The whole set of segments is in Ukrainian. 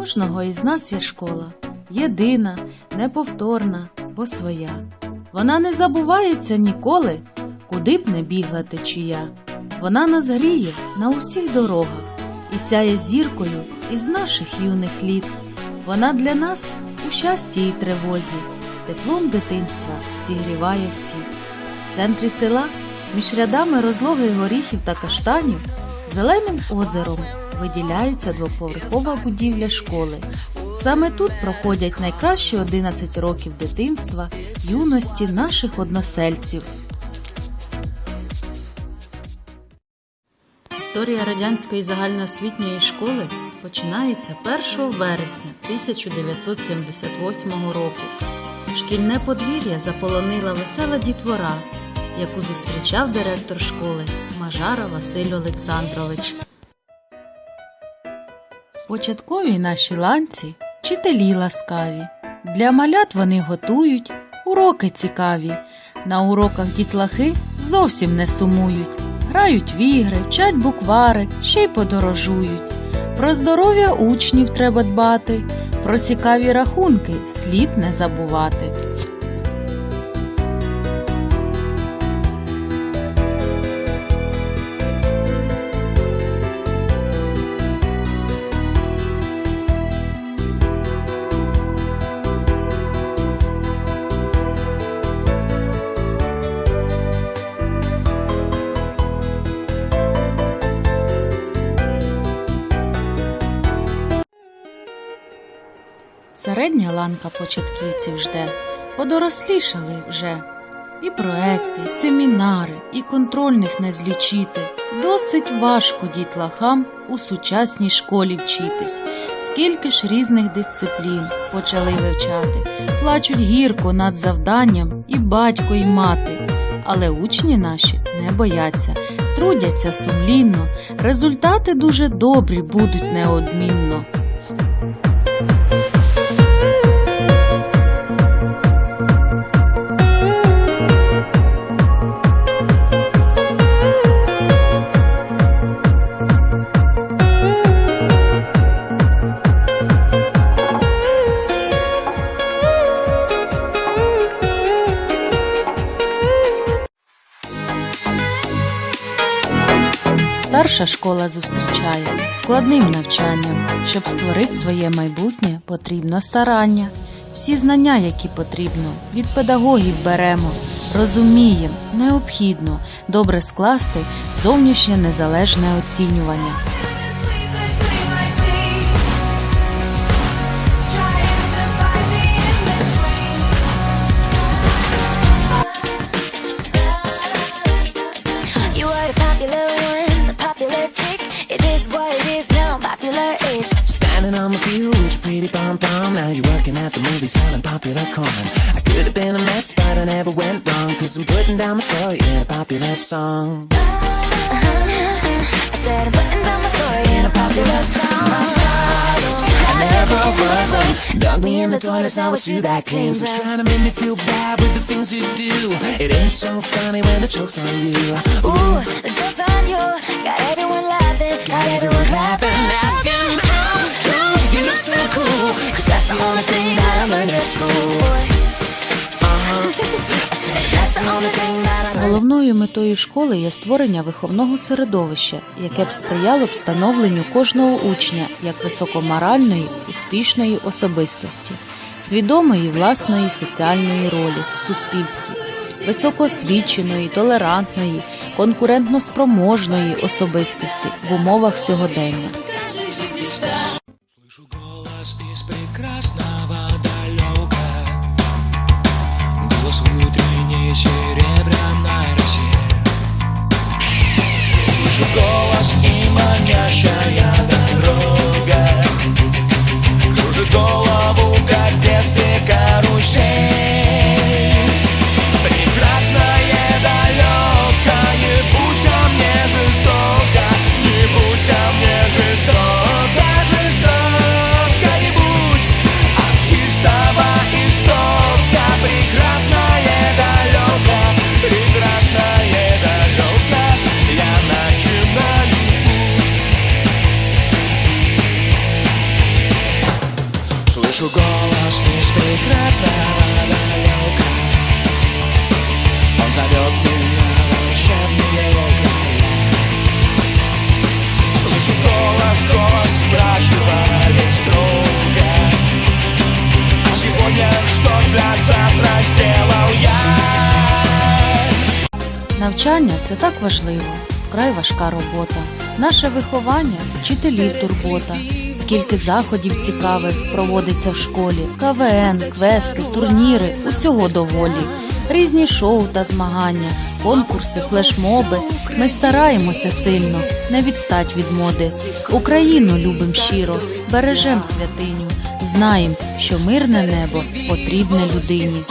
кожного із нас є школа, єдина, неповторна, бо своя. Вона не забувається ніколи, куди б не бігла течія. Вона нас гріє на усіх дорогах і сяє зіркою із наших юних літ. Вона для нас у щасті і тривозі, теплом дитинства зігріває всіх. В центрі села, між рядами розлогих горіхів та каштанів, зеленим озером виділяється двоповерхова будівля школи. Саме тут проходять найкращі 11 років дитинства, юності наших односельців. Історія радянської загальноосвітньої школи починається 1 вересня 1978 року. Шкільне подвір'я заполонила весела дітвора, яку зустрічав директор школи Мажара Василь Олександрович. Початкові наші ланці вчителі ласкаві. Для малят вони готують, уроки цікаві. На уроках дітлахи зовсім не сумують. Грають в ігри, вчать буквари, ще й подорожують. Про здоров'я учнів треба дбати, про цікаві рахунки слід не забувати. Середня ланка початківців жде, подорослішали вже. І проекти, і семінари, і контрольних не злічити. Досить важко дітлахам у сучасній школі вчитись. Скільки ж різних дисциплін почали вивчати, плачуть гірко над завданням і батько, і мати. Але учні наші не бояться, трудяться сумлінно, результати дуже добрі будуть неодмінно. Старша школа зустрічає складним навчанням. Щоб створити своє майбутнє, потрібно старання. Всі знання, які потрібно, від педагогів беремо, розуміємо, необхідно добре скласти зовнішнє незалежне оцінювання. You are the popular It is what it is now, popular is. Standing on the view with your pretty pom pom. Now you're working at the movie selling popular corn. I could have been a mess, but I never went wrong. Cause I'm putting down my story in a popular song. Uh-huh, uh-huh. I said I'm putting down my story in a popular song. Dug me in the toilets, now it's you that cleans. Was trying to make me feel bad with the things you do. It ain't so funny when the joke's on you. Ooh, the joke's on you. Got everyone laughing, got everyone clapping, asking how come you look so cool. Cause that's the only thing that I learned Головною метою школи є створення виховного середовища, яке б сприяло б становленню кожного учня як високоморальної, успішної особистості, свідомої власної соціальної ролі в суспільстві, високоосвіченої, толерантної, конкурентноспроможної особистості в умовах сьогодення. Навчання це так важливо, вкрай важка робота. Наше виховання вчителів турбота. Скільки заходів цікавих проводиться в школі: КВН, квести, турніри, усього доволі. Різні шоу та змагання, конкурси, флешмоби. Ми стараємося сильно, не відстать від моди. Україну любим щиро, бережем святиню. Знаєм, що мирне небо потрібне людині.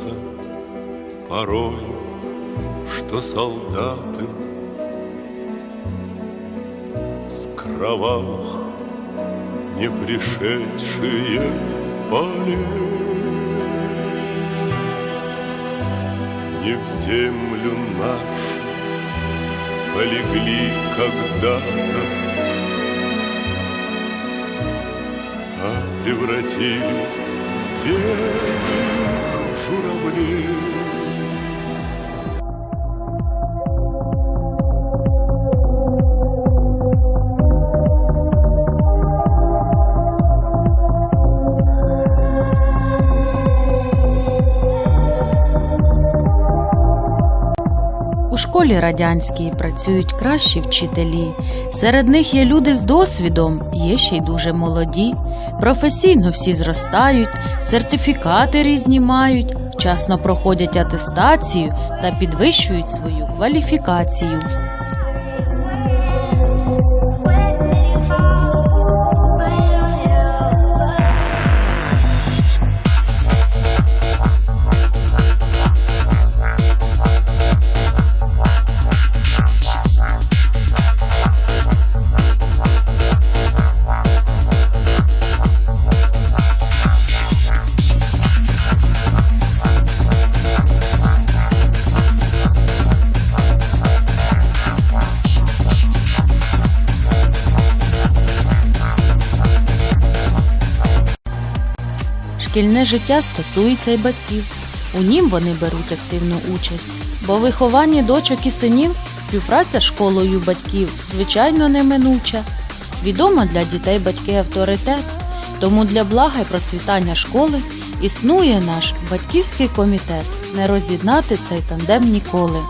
Кажется порой, что солдаты с кровавых, не пришедшие полей. Не в землю нашу полегли когда-то, а превратились в белых У школі радянській працюють кращі вчителі. Серед них є люди з досвідом, є ще й дуже молоді. Професійно всі зростають, сертифікати різні мають, вчасно проходять атестацію та підвищують свою кваліфікацію. Шкільне життя стосується й батьків. У нім вони беруть активну участь, бо в вихованні дочок і синів співпраця з школою батьків звичайно неминуча. Відомо для дітей батьки авторитет, тому для блага й процвітання школи існує наш батьківський комітет. Не роз'єднати цей тандем ніколи.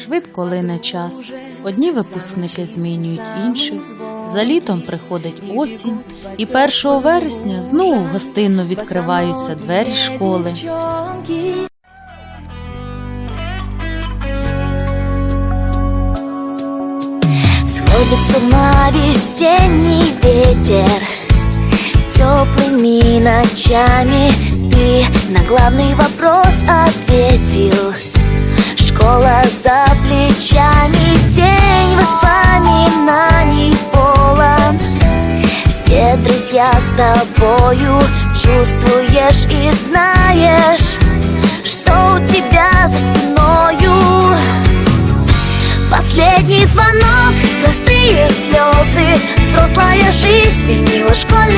Швидко лине час. Одні випускники змінюють інших. За літом приходить осінь, і 1 вересня знову гостинно відкриваються двері школи. Сходит с ума весенний ветер Теплыми ночами Ты на главный вопрос ответил Школа за плечами Все друзья с тобою Чувствуешь и знаешь Что у тебя за спиною. Последний звонок, простые слезы Взрослая жизнь сменила школьные грезы